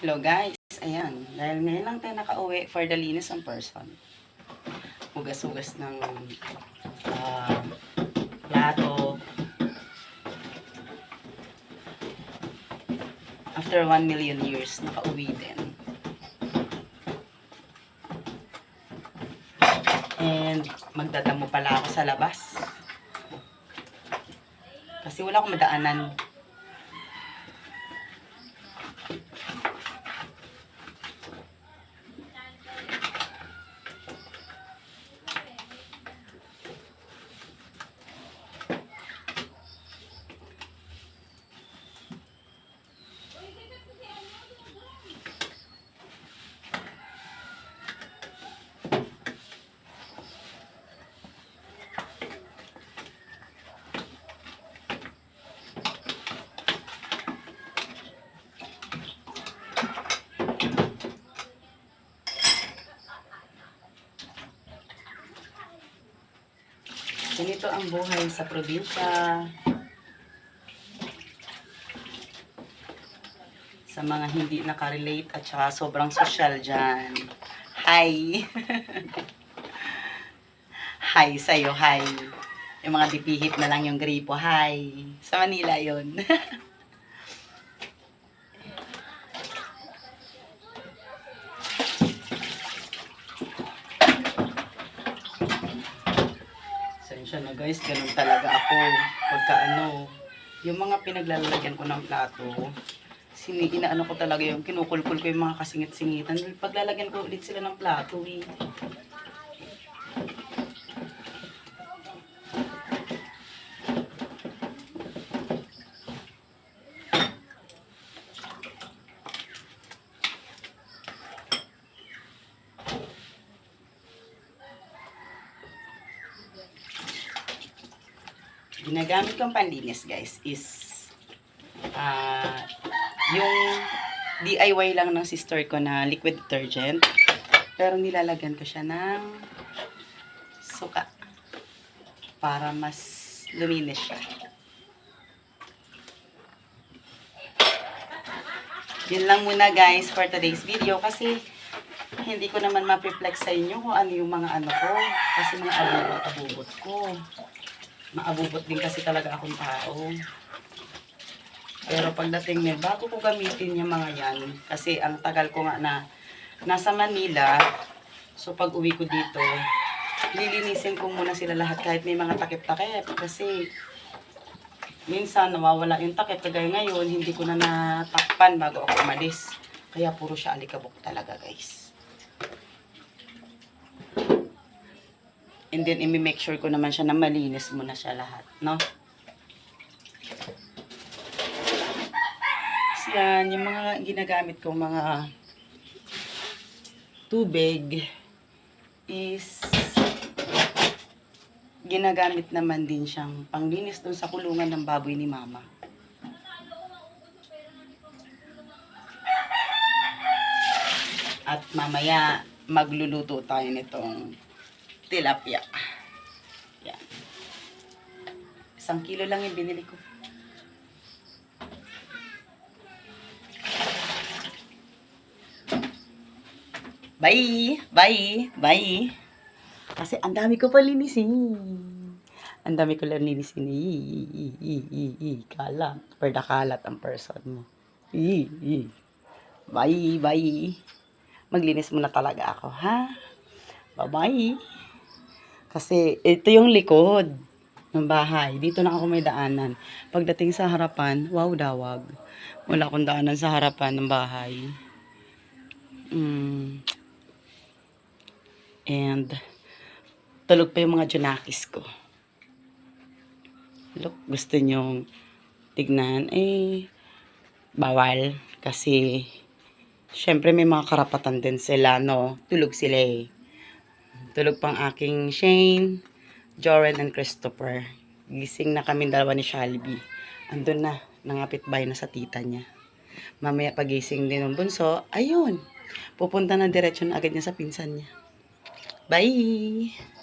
Hello guys, ayan. Dahil ngayon lang tayo nakauwi for the linis ng person. Hugas-hugas ng ah, plato. After 1 million years, nakauwi din. And magdadamo pala ako sa labas. Kasi wala akong madaanan. Ganito ang buhay sa probinsya. Sa mga hindi nakarelate at saka sobrang social dyan. Hi! hi sa'yo, hi. Yung mga dipihit na lang yung gripo, hi. Sa Manila yon Sensya na guys, ganun talaga ako. Pagka ano, yung mga pinaglalagyan ko ng plato, sini inaano ko talaga yung kinukulkul ko yung mga kasingit-singitan. Paglalagyan ko ulit sila ng plato eh. Ginagamit kong panlinis guys is ah yung DIY lang ng sister ko na liquid detergent. Pero nilalagyan ko siya ng suka para mas luminis siya. Yun lang muna guys for today's video kasi hindi ko naman ma-reflex sa inyo kung ano yung mga ano ko kasi mga abubot-abubot ko maabubot din kasi talaga akong tao. Pero pagdating na, bago ko gamitin yung mga yan, kasi ang tagal ko nga na nasa Manila, so pag uwi ko dito, lilinisin ko muna sila lahat kahit may mga takip-takip. Kasi minsan nawawala yung takip, kagaya ngayon, hindi ko na natakpan bago ako umalis. Kaya puro siya alikabok talaga guys. And then, imi-make sure ko naman siya na malinis muna siya lahat, no? So, yan, yung mga ginagamit kong mga tubig is ginagamit naman din siyang panglinis doon sa kulungan ng baboy ni mama. At mamaya, magluluto tayo nitong tilapia. Yan. Isang kilo lang yung binili ko. Bye! Bye! Bye! Kasi ang dami ko pa linisin. Ang dami ko lang linisin. I, i, i, i, i, i, kalat. Perda kalat ang person mo. I, i. Bye! Bye! Maglinis muna talaga ako, ha? Bye-bye! Kasi ito yung likod ng bahay. Dito na ako may daanan. Pagdating sa harapan, wow dawag. Wala akong daanan sa harapan ng bahay. Mm. And tulog pa yung mga junakis ko. Look, gusto nyong tignan. Eh, bawal. Kasi, syempre may mga karapatan din sila, no? Tulog sila eh. Tulog pang aking Shane, Joren, and Christopher. Gising na kami dalawa ni Shelby. Andun na, nangapit bahay na sa tita niya. Mamaya pagising din ng bunso, ayun, pupunta na diretsyo na agad niya sa pinsan niya. Bye!